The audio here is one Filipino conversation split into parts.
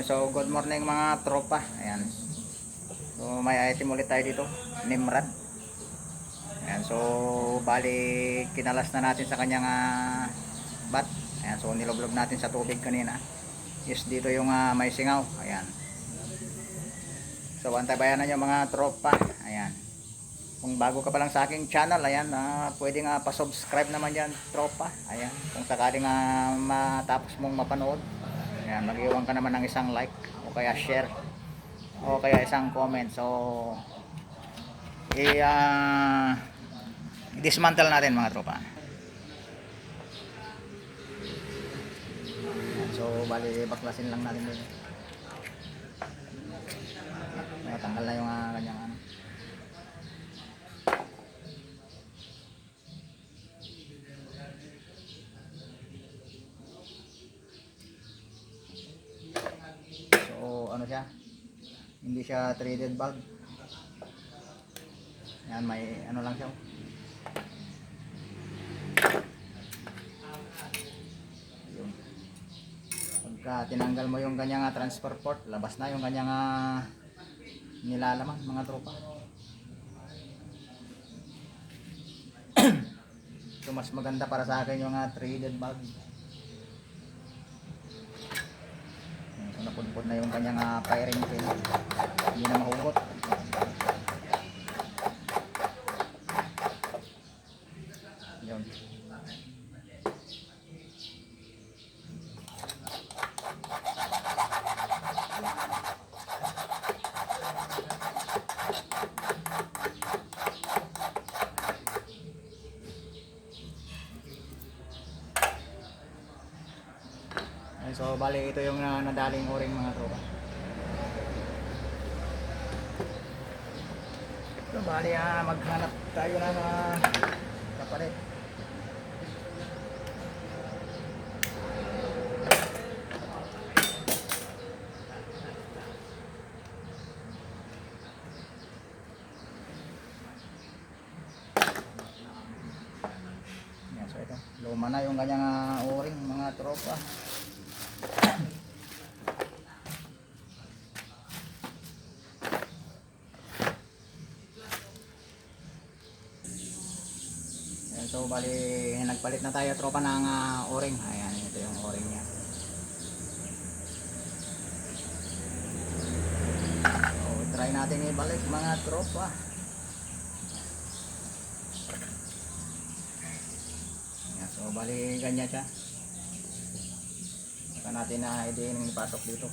So good morning mga tropa. Ayan. So may item ulit tayo dito. Nimrad. Ayan, so bali kinalas na natin sa kanyang ah, bat. Ayan, so niloblob natin sa tubig kanina. Is dito yung ah, may singaw. Ayan. So antabayanan nyo mga tropa. Ayan. Kung bago ka pa lang sa aking channel, ayan, ah, pwede nga pa-subscribe naman yan, tropa. Ayan, kung sakaling ah, matapos mong mapanood, ayan, mag-iwan ka naman ng isang like o kaya share o kaya isang comment. So, i ah, dismantle natin mga tropa. So, bali, baklasin lang natin dito. Ayan, tanggal na yung ah, kanyang ano. So, ano siya? Hindi siya traded bulb. Yan, may ano lang siya. oh. Yun. Pagka tinanggal mo yung kanyang ah, transfer port, labas na yung kanyang ah, nilalaman, mga tropa. so, mas maganda para sa akin yung ah, traded bulb. So, napudpod na yung kanyang uh, firing pin. Hindi na mahugot. Yun. Ayun, So, bali ito yung uh, nadaling o-ring mga tropa. So, bali ah, maghanap tayo ng uh, kapalit. Luma na yung kanyang ah, o-ring mga tropa. So bali nagpalit na tayo tropa ng ah, o-ring. Ayan, ito yung o-ring niya. So try natin ibalik mga tropa. Ayan, so bali ganyan siya. Saka natin na i ipasok dito.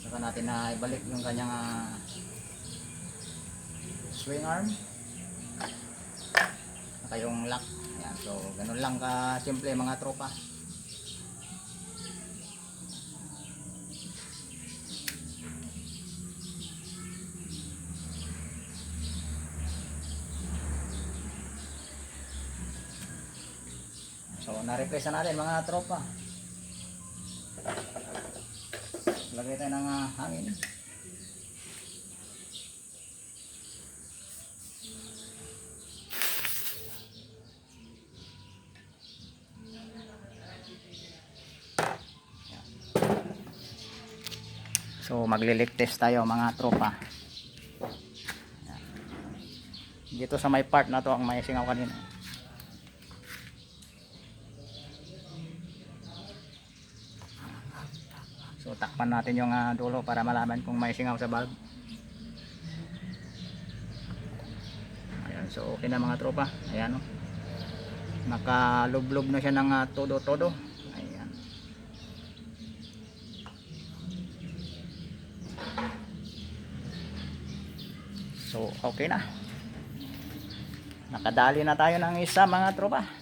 Saka natin na ibalik yung kanyang ah, swing arm. Saka yung lock. Yan, so ganun lang ka simple mga tropa. Na-replace na natin mga tropa. Lagay tayo ng ah, hangin. So maglilik test tayo mga tropa. Dito sa may part na to ang may singaw kanina. So takpan natin yung ah, dulo para malaman kung may singaw sa valve. Ayan, so okay na mga tropa. Ayan oh. Nakalublob na siya ng ah, todo-todo. Ayan. So okay na. Nakadali na tayo ng isa mga tropa.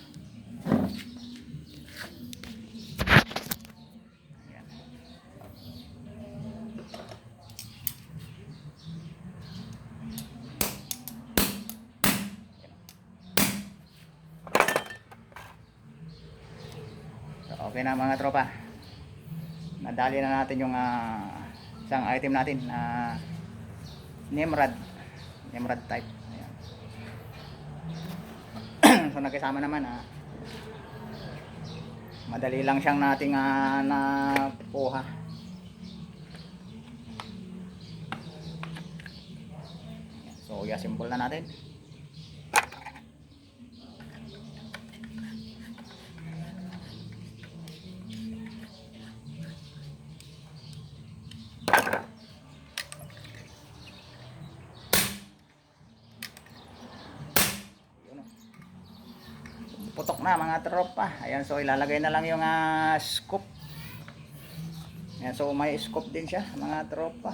Okay na mga tropa. nadali na natin yung ah, isang item natin na Nimrod Nimrod type Ayan. so nakisama naman ah, madali lang siyang nating ah, nakuha Ayan. so yasimple na natin Yun, oh. Putok na mga tropa. Ayan so ilalagay na lang yung ah, scoop. Ayan so may scoop din siya mga tropa.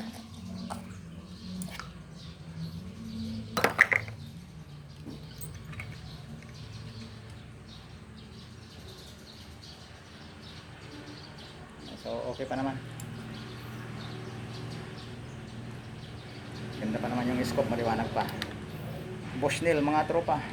So okay pa naman. Ganda pa naman yung scoop maliwanag pa. Bushnell mga tropa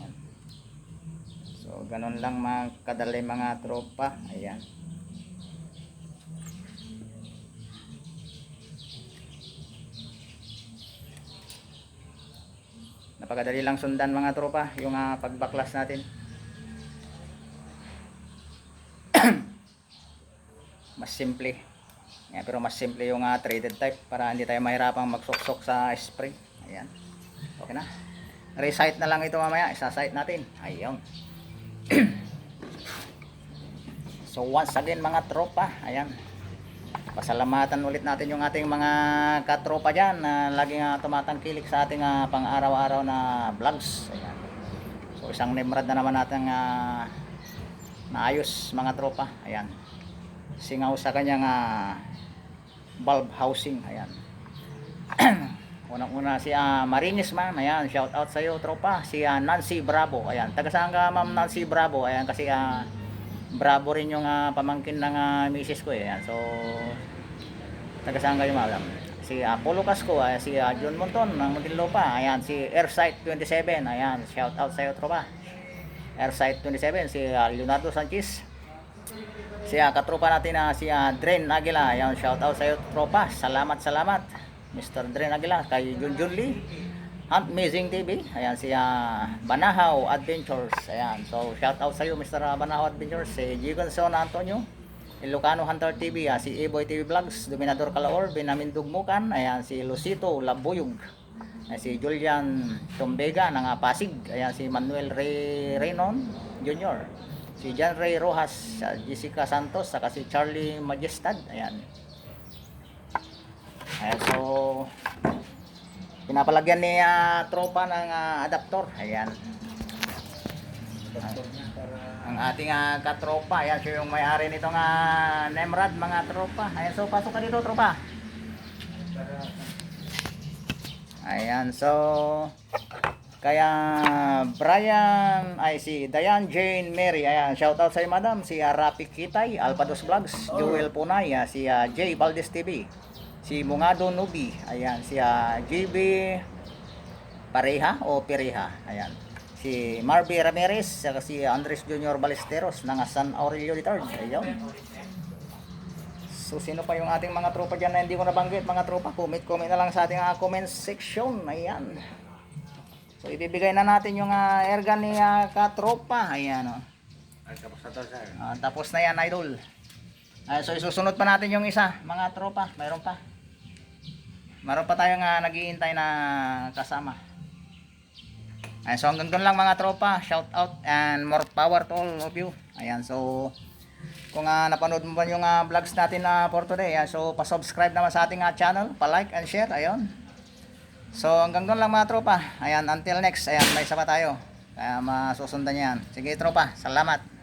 Ayan. So, ganun lang mga kadali mga tropa. Ayan. Napakadali lang sundan mga tropa yung ah, pagbaklas natin. mas simple. Yan, pero mas simple yung ah, traded type para hindi tayo mahirapang magsuksok sa spring. Ayan. Okay na. Recite na lang ito mamaya. Isa-site natin. Ayun. So once again mga tropa. Ayan. Pasalamatan ulit natin yung ating mga katropa dyan na laging uh, tumatangkilik sa ating ah, pang-araw-araw na vlogs. Ayan. So isang Nimrod na naman natin uh, naayos mga tropa. Ayan. Singaw sa kanyang ah, bulb housing. Ayan. Unang-una si ah, Marinis ma'am. Ayan, shout out sa iyo tropa. Si ah, Nancy Bravo. Ayan, taga saan ka ma'am Nancy Bravo? Ayan kasi ah, Bravo rin yung ah, pamangkin ng ah, misis ko eh. Ayan, so taga saan kayo ma'am? Si Apollo Casco, ah, si ah, John Monton ng Muntinlupa. Ayan, si Airsight 27. Ayan, shout out sa iyo tropa. Airsight 27 si ah, Leonardo Sanchez. Si ah, katropa natin na si ah, Dren Aguila. Ayan, shout out sa iyo tropa. Salamat, salamat. Mr. Dren Aguila, kay Junjun Lee. Amazing TV. Ayan si ah, Banahaw Adventures. Ayan. So shout out sa iyo Mr. Banahaw Adventures. Si Gigonson Antonio. Ilocano Hunter TV, ah, si Eboy TV Vlogs, Dominador Calaor, Binamin Dugmukan, ayan si Lucito Labuyog, ayan, si Julian Tombega ng ah, Pasig, ayan si Manuel Ray Reynon Jr., si John Ray Rojas, ah, Jessica Santos, saka si Charlie Majestad, ayan. Ayan, so pinapalagyan ni ah, tropa ng ah, adaptor, ayan. Ang ating ah, katropa, ayan siya yung may-ari nitong uh, Nemrad, mga tropa. Ayan, so pasok ka dito, tropa. Ayan, so kaya Brian, ay si Diane Jane Mary, ayan, shout out sa madam, si uh, Rapi Kitay, Alpados Vlogs, Joel Punay, ah, si ah, Jay Valdez TV, si Mungado Nubi, ayan, si ah, JB Pareha o Pereha, ayan. Si Marby Ramirez saka si Andres Junior Balesteros ng San Aurelio III ayun so sino pa yung ating mga tropa dyan na hindi ko nabanggit? Mga tropa comment comment na lang sa ating uh, comment section ayan. So ibibigay na natin yung uh, airgun ni uh, katropa ayan o Tapos na to, sir. Ah, tapos na yan idol. Ay, so isusunod pa natin yung isa mga tropa. Mayroon pa mayroon pa tayong uh, naghihintay na kasama Ayan, so hanggang doon lang mga tropa. Shout out and more power to all of you. Ayan, so kung uh, napanood mo ba yung uh, vlogs natin na for today, ayan, so pa-subscribe naman sa ating uh, channel, pa-like and share. Ayun. So hanggang doon lang mga tropa. Ayan, until next. Ayan, may isa pa tayo. Kaya masusundan yan. Sige tropa, salamat.